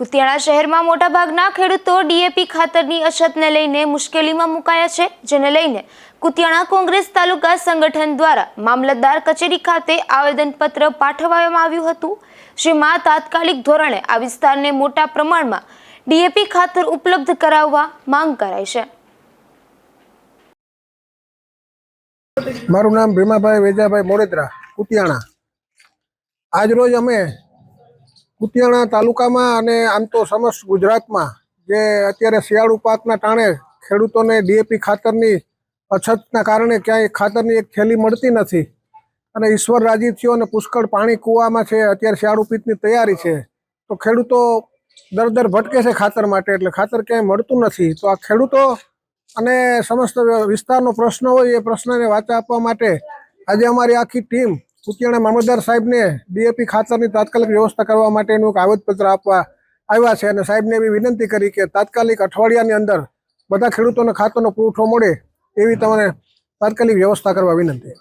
કુતિયાણા શહેરમાં મોટાભાગના ખેડૂતો ડીએપી ખાતરની અછતને લઈને મુશ્કેલીમાં મુકાયા છે, જેને લઈને કુતિયાણા કોંગ્રેસ તાલુકા સંગઠન દ્વારા મામલતદાર કચેરી ખાતે આવેદનપત્ર પાઠવવામાં આવ્યું હતું. જેમાં તાત્કાલિક ધોરણે આ વિસ્તારને મોટા પ્રમાણમાં ડીએપી ખાતર ઉપલબ્ધ કરાવવા માંગ કરાઈ છે. મારું નામ ભીમાભાઈ વેજાભાઈ મોડેદરા કુતિયાણા. આજરોજ અમે કુતિયાણા તાલુકામાં અને આમ તો સમસ્ત ગુજરાતમાં, જે અત્યારે શિયાળુ પાકના ટાણે ખેડૂતોને ડીએપી ખાતરની અછતના કારણે ક્યાંય ખાતરની એક થેલી મળતી નથી. અને ઈશ્વર રાજી થયો અને પુષ્કળ પાણી કૂવામાં છે, અત્યારે શિયાળુ પીતની તૈયારી છે. તો ખેડૂતો દર દર ભટકે છે ખાતર માટે, એટલે ખાતર ક્યાંય મળતું નથી. તો આ ખેડૂતો અને સમસ્ત વિસ્તારનો પ્રશ્ન હોય એ પ્રશ્નને વાચા આપવા માટે આજે અમારી આખી ટીમ કુતિયાણા મામલતદાર સાહેબને ડીએપી ખાતરની તાત્કાલિક વ્યવસ્થા કરવા માટેનું એક આવેદપત્ર આપવા આવ્યા છે અને સાહેબને એવી વિનંતી કરી કે તાત્કાલિક અઠવાડિયાની અંદર બધા ખેડૂતોને ખાતરનો પુરવઠો મળે એવી તમારે તાત્કાલિક વ્યવસ્થા કરવા વિનંતી.